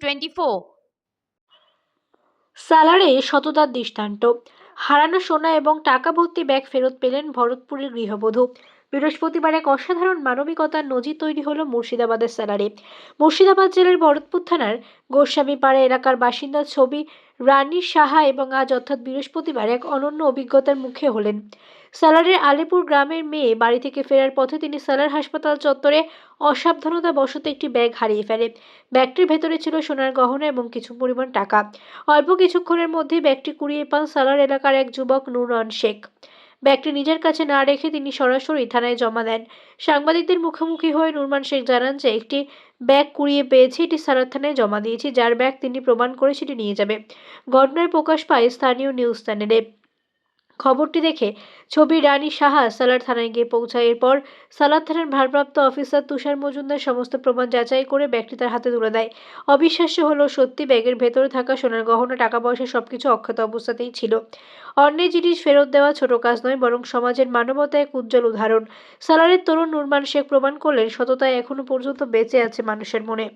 Twenty four সালারে সততার দৃষ্টান্ত। হারানো সোনা এবং টাকা ভর্তি ব্যাগ ফেরত পেলেন ভরতপুরের গৃহবধূ। বৃহস্পতিবার এক অসাধারণ মানবিকতার নজির তৈরি হলো মুর্শিদাবাদের সালারে মুর্শিদাবাদ জেলার ভরতপুর থানার গোস্বামীপাড়া এলাকার বাসিন্দা ছবি রানী সাহা এবং আজ অর্থাৎ বৃহস্পতিবার এক অনন্য অভিজ্ঞতার মুখে হলেন। সালারের আলিপুর গ্রামের মেয়ে বাড়ি থেকে ফেরার পথে তিনি সালার হাসপাতাল চত্বরে অসাবধানতা বশত একটি ব্যাগ হারিয়ে ফেলে। ব্যাগটির ভেতরে ছিল সোনার গহনা এবং কিছু পরিমাণ টাকা। অল্প কিছুক্ষণের মধ্যেই ব্যাগটি কুড়িয়ে পান সালার এলাকার এক যুবক নুরন শেখ। ব্যাগটি নিজের কাছে না রেখে তিনি সরাসরি থানায় জমা দেন। সাংবাদিকদের মুখোমুখি হয়ে নুরমান শেখ জানান যে, একটি ব্যাগ কুড়িয়ে পেয়েছি, এটি সালার থানায় জমা দিয়েছি, যার ব্যাগ তিনি প্রমাণ করে সেটি নিয়ে যাবে। ঘটনায় প্রকাশ পায় স্থানীয় নিউজ চ্যানেলে। খবরটি দেখে ছবি রানী সাহা সালার থানায় গিয়ে পৌঁছায়। এরপর সালার থানার ভারপ্রাপ্ত অফিসার তুষার মজুমদার সমস্ত প্রমাণ যাচাই করে ব্যাগটি তার হাতে তুলে দেয়। অবিশ্বাস্য হলো সত্যি ব্যাগের ভেতরে থাকা সোনার গহনা, টাকা পয়সা সবকিছু অক্ষত অবস্থাতেই ছিল। অন্যের জিনিস ফেরত দেওয়া ছোট কাজ নয়, বরং সমাজের মানবতা এক উজ্জ্বল উদাহরণ। সালারের তরুণ নুরমান শেখ প্রমাণ করলেন, সততায় এখনও পর্যন্ত বেঁচে আছে মানুষের মনে।